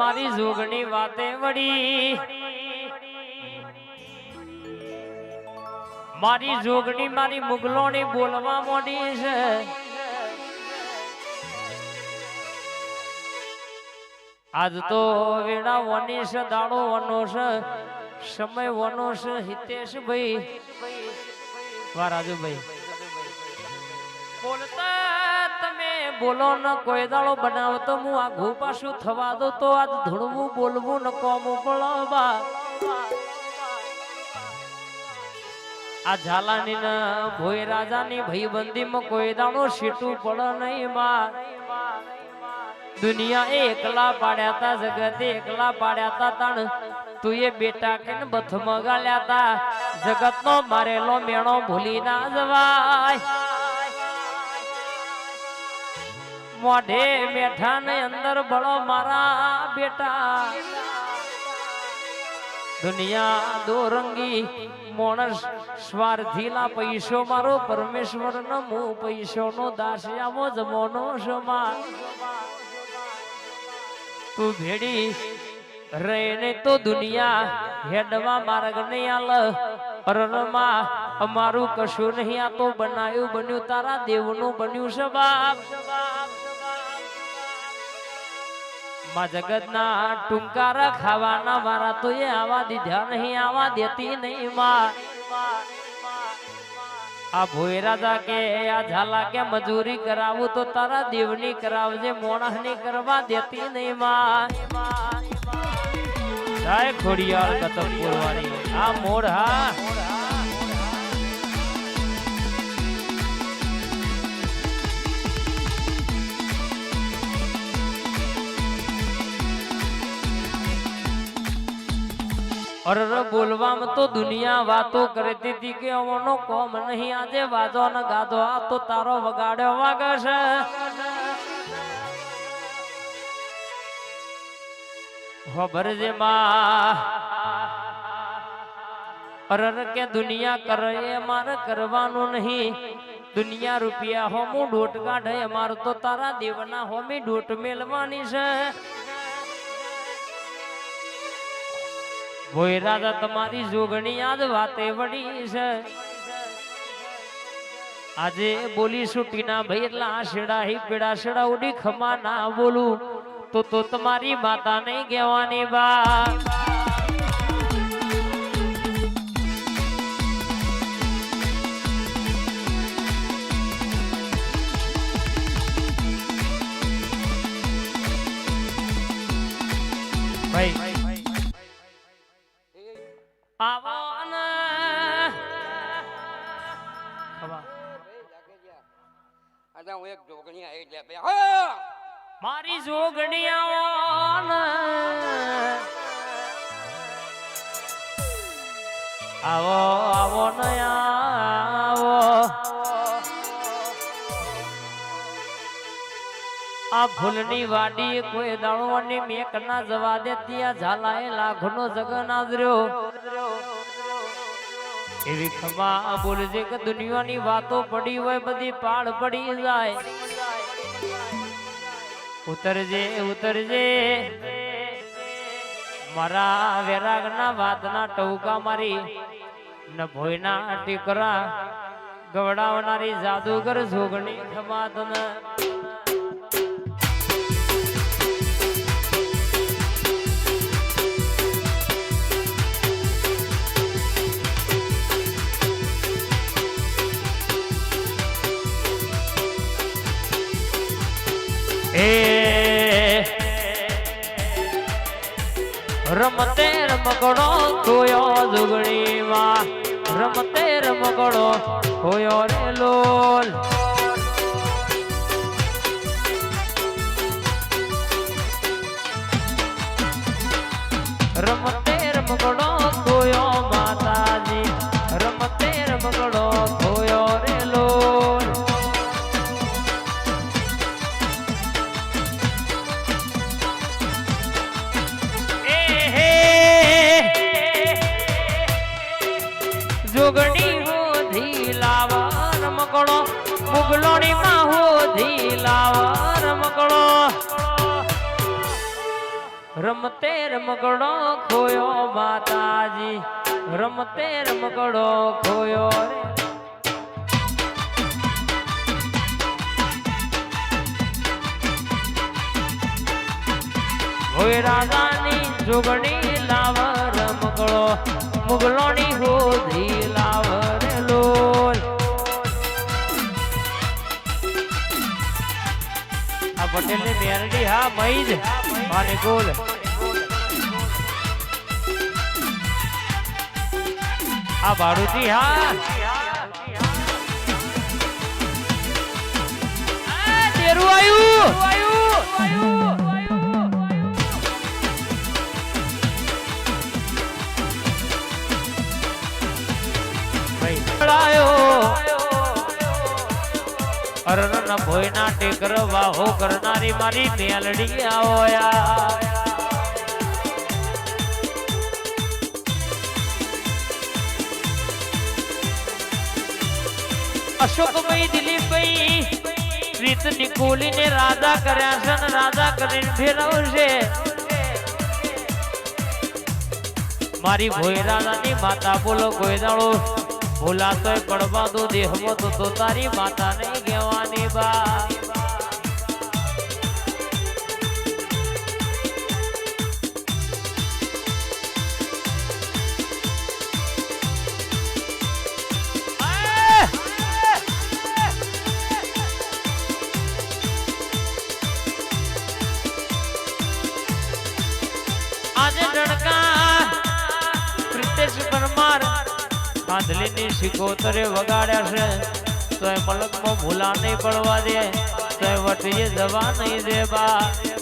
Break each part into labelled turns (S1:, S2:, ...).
S1: મારી જોગણી વાતે વળી. મારી જોગણી મારી મુગલોની બોલવા મોડી છે. આજ તો વેડા વની છે દાડો વનો છે સમય વનો છે હિતેશ ભાઈ વાહ રાજુભાઈ બોલતા બોલો ન, કોઈ દાળો બનાવતો હું આઘું પાછું થવા દો તો આજ ધૂળવું બોલવું ન કોમું પડવા આ ઝાલાની ન, ભોય રાજાની ભાઈબંધીમાં કોઈ દાણો સીટું પડે નહીં માં દુનિયા એકલા પાડ્યા તા, જગતે એકલા પાડ્યા તા, તાણ તું એ બેટા કે બથ મગાલ્યા તા. જગત નો મારેલો મેણો ભૂલી ના જવાય. મોઢે બેઠા ને અંદર બળો મારા બેટા. દુનિયા દોરંગી મોણસ સ્વાર્થીલા પૈસો મારો પરમેશ્વર નો હું પૈસો નો દાસિયામો જમોનો સમાન તું ભેડી રહીને તો દુનિયા હેડવા માર્ગ નહીં આલ. અરણમાં અમારું કશું નહીં, આ તો બનાયું, બન્યું, તારા દેવનું બન્યું છે બાપ. માં જગતના ટુંકારા ખાવાના મારા તો એ આવા દીધા નહીં, આવા દેતી નહીં માં. આ ભોય રાજા કે, આ ઝાલા કે મજૂરી કરાવું તો તારા દેવની કરાવજે મોણસની કરવા દેતી નહીં માં. જય ખોડિયાળ કતક વાળી આ મોર અરર બોલવામાં તો દુનિયા વાતો કરતી હતી કે અમનો કોમ નહીં. આજે વાજો ને ગાજો આ તો તારો વગાડ્યો વાગે છે. છે માં? અરર કે દુનિયા કરે એ મારે કરવાનું નહીં. દુનિયા રૂપિયા હોમું ડોટ કાઢે. મારે તો તારા દેવના હોમી ડોટ મેલવાની છે. ભોય રાજા, તમારી જોગણી આજ વાતે વળી છે. આજે બોલી સુટીના ભાઈ, એટલે આ શેડા હી પેડા ઉડી ખમા ના બોલું. તો તો તમારી માતા નહીં કહેવાની બા ભાઈ
S2: બે
S1: મારી જોગણી આવો આવો, નયા, આવો. આ ફૂલની વાડી કોઈ દાણવાની મેક ના જવા દે ત્યાં ઝાલાએ લાખનો જગન આદર્યો એવી ખમા બોલજે કે દુનિયાની વાતો પડી હોય, બધી પાડ પડી જાય. ઉતરજે ઉતરજે. મારા વેરાગના વાતના ટૌકા મારી ન ભોયના ટીકરા. ગવડાવનારી જાદુગર જોગણી ખમા તને રમતે રમકડો ખોયો જુગણીમાં રમતે રમકડો ખોયો રે લોલ. રમતે રમકડો મકડો મુગલોણી માં હોધી લાવર મકડો રમતે રમકડો ખોયો માતાજી, રમતે રમકડો ખોયો રે. હોય રાજાની જોગણી લાવ રમકડો મુગલોની હોધી આ પટેલની મેરડી હા મઈજ અને ગોલ. આ ભાડુતી હા. આ દેરું અરન ભોયના ટેકર વાહો કરનારી મારી મેલડી આવોયા. અશોકભાઈ દિલીપભાઈ પ્રીત નિકોલી ને રાધા કર્યા છે ને રાધા કરીને ફેરવશે. મારી ભોય રાજાની માતા બોલો દાડો ભૂલાતોય પડવા દો દેહમાં તો તારી માતા નહીં કહેવાની બા. કાંધલીની શિકોતરે વગાડ્યા છે. તો એ મલકમાં ભૂલા નહીં પડવા દે. તો એ વટીએ જવા નહીં દે બા.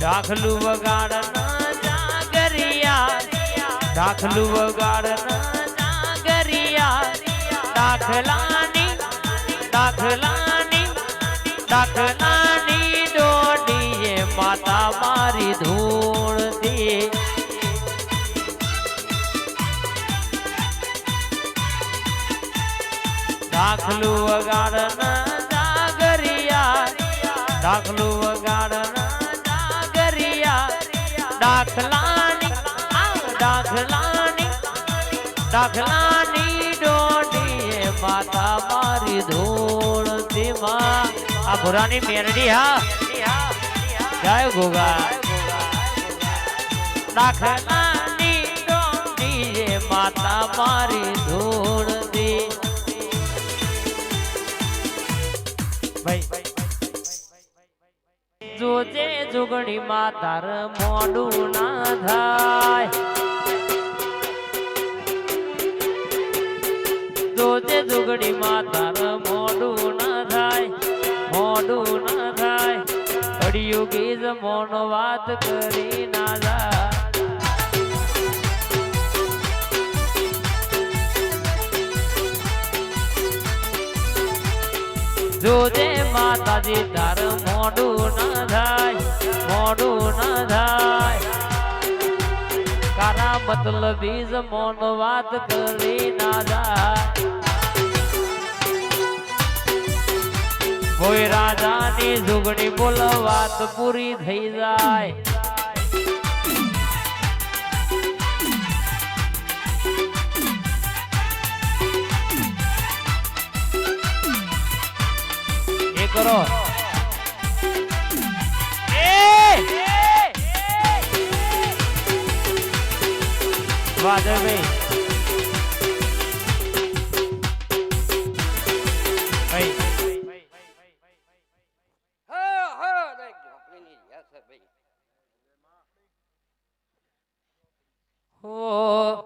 S1: દાખલું વગાડ જાગરિયા. દાખલું વગાડ જાગરિયા. દાખલાની દાખલાની દાખલાની દોડીએ માતા મારી ધૂળથી. દાખલું વગાડના જાગરિયા દાખલું વગાડના ડાગરિયા ડાખલાની ડાખલાની ડાખલાની ડોડીએ માતા મારી ધૂળથી માં આ ભુરાની મેરડી, હા. જય ગોગા ડાખલાની ડોડીએ માતા મારી માં તાર મોડું ના થાય. જોજે દુગડી માં તાર મોડું ના થાય મોડું ના થાય. અડિયું ગીત મોનો વાત કરી ના જાય જોજે માતાજી, તાર મોડું ના થાય મોડું ના થાય કારા મતલબી જ મોન વાત કરી ના જાય. કોઈ રાજાની જુગણી બોલ વાત પૂરી થઈ જાય. કરો. વાદળભાઈ Oh.